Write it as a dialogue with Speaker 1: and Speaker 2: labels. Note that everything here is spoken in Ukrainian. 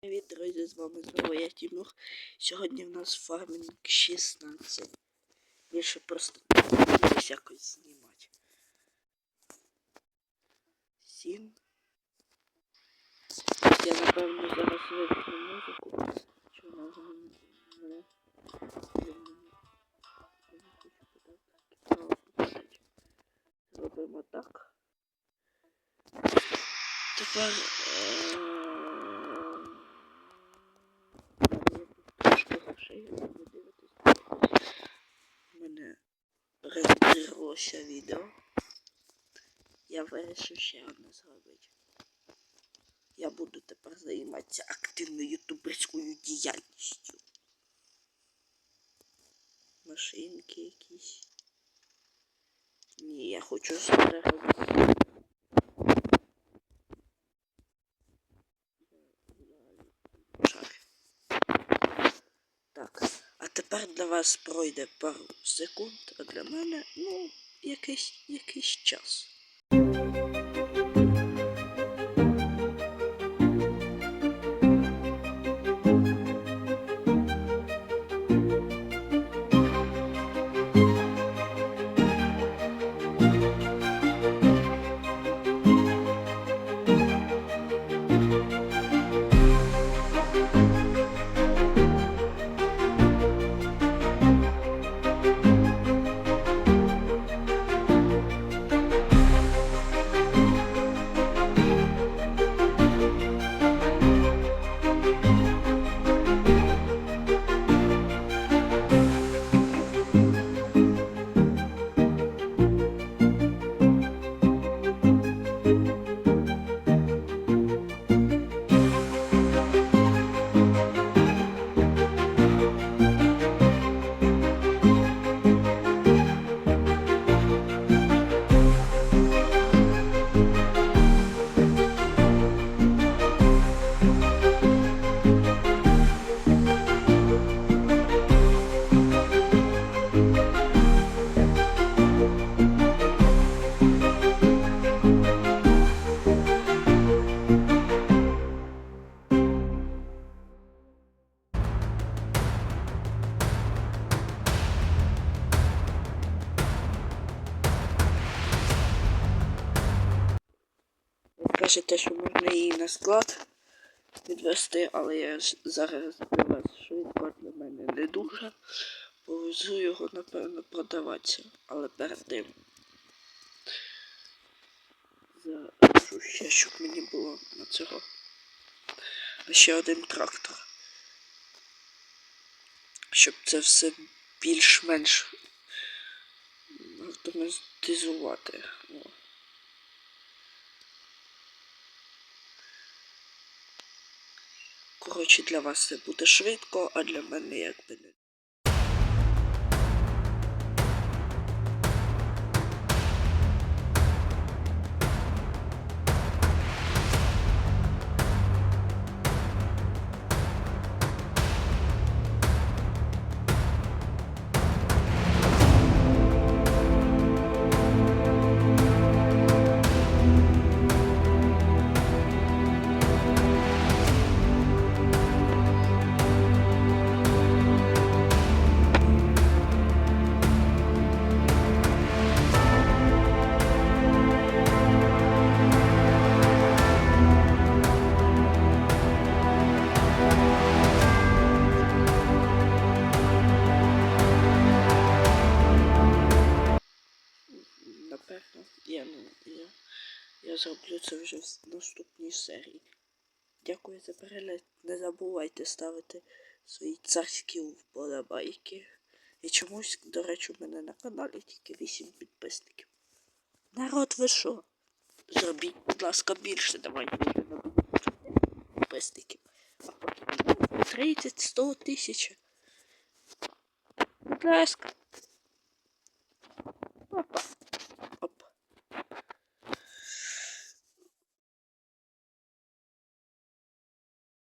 Speaker 1: Привіт, друзі, з вами знову я Тимур. Сьогодні в нас фармінг 16. Більше просто десь якось знімати. 7. Я напевно зараз вимкну музику. Що вона. Зробимо так. Тепер. е, Трошки грошей я буду дивитись. У мене розбіглося відео. Я вирішив ще одне зробити. Я буду тепер займатися активною ютуберською діяльністю. Машинки якісь. Ні, я хочу зараз. Так, а тепер для вас пройде пару секунд, а для мене, ну, якийсь, якийсь час. Ви кажете, що можна її на склад відвести, але я зараз для вас швидко для мене не дуже. Повезу його, напевно, продаватися. Але перед тим заражу ще, щоб мені було на цього. Ще один трактор. Щоб це все більш-менш автоматизувати. Коротше, для вас це буде швидко, а для мене якби не. Я, ну, я, я зроблю це вже в наступній серії. Дякую за перегляд. Не забувайте ставити свої царські вподобайки. І чомусь, до речі, у мене на каналі тільки 8 підписників. Народ, ви що? Зробіть, будь ласка, більше, давайте підписників. А потім 30-100 тисяч. Будь ласка.